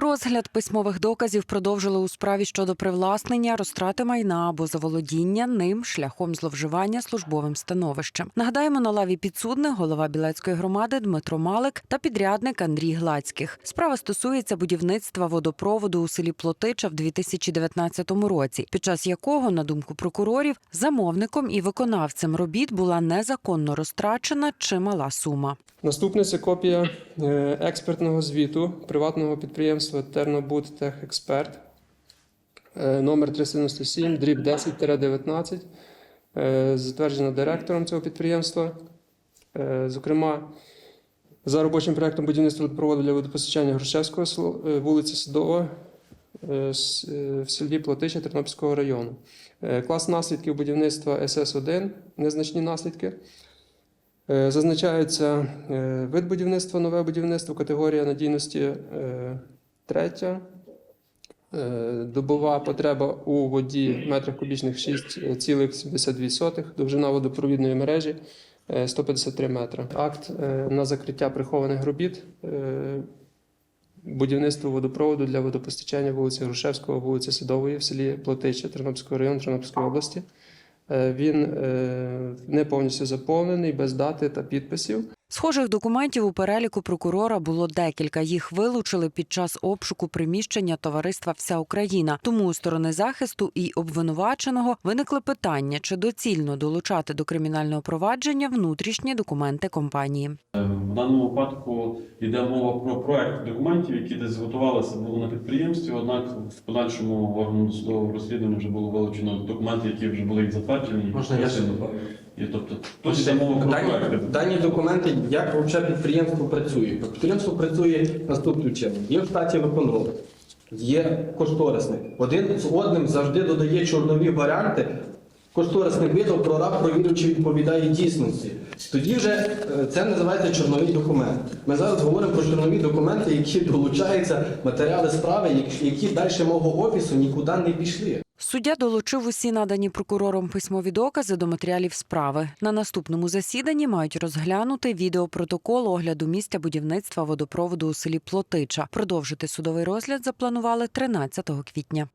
Розгляд письмових доказів продовжили у справі щодо привласнення, розтрати майна або заволодіння ним шляхом зловживання службовим становищем. Нагадаємо, на лаві підсудних голова Білецької громади Дмитро Малик та підрядник Андрій Глацьких. Справа стосується будівництва водопроводу у селі Плотича в 2019 році, під час якого, на думку прокурорів, замовником і виконавцем робіт була незаконно розтрачена чимала сума. Наступне це копія е, експертного звіту приватного підприємства Тернобуд Техексперт е, номер 397, дріб 10-19, е, затверджена директором цього підприємства. Е, Зокрема, за робочим проектом будівництва водопроводу для водопостачання Грушевського вулиці Садова с- е, в селі Плотича Тернопільського району. Клас наслідків будівництва СС1, незначні наслідки. Зазначається вид будівництва, нове будівництво, категорія надійності е, третя. Е, Добова потреба у воді метрах кубічних 6,72, довжина водопровідної мережі е, 153 метри. Акт е, на закриття прихованих робіт. е, Будівництво водопроводу для водопостачання вулиці Грушевського, вулиці Садової в селі Плотича Тернопільського району Тернопільської області. Е, Він е, не повністю заповнений, без дати та підписів. Схожих документів у переліку прокурора було декілька. Їх вилучили під час обшуку приміщення товариства Вся Україна. Тому у сторони захисту і обвинуваченого виникли питання, чи доцільно долучати до кримінального провадження внутрішні документи компанії. В даному випадку йде мова про проект документів, які десь готувалися було на підприємстві. Однак в подальшому органу досудового розслідування вже було вилучено документи, які вже були затверджені. Можна я ще добавлю? І тобто тут йде мова про Дані, проекти. дані документи, як взагалі підприємство працює? Підприємство працює наступним чином. Є в штаті виконроб, є кошторисник. Один з одним завжди додає чорнові варіанти. Кошторисник видав, прораб провірив, чи відповідає дійсності. Тоді вже е, це називається чорновий документ. Ми зараз говоримо про чорнові документи, які долучаються матеріали справи, які далі мого офісу нікуди не пішли. Суддя долучив усі надані прокурором письмові докази до матеріалів справи. На наступному засіданні мають розглянути відеопротокол огляду місця будівництва водопроводу у селі Плотича. Продовжити судовий розгляд запланували 13 квітня.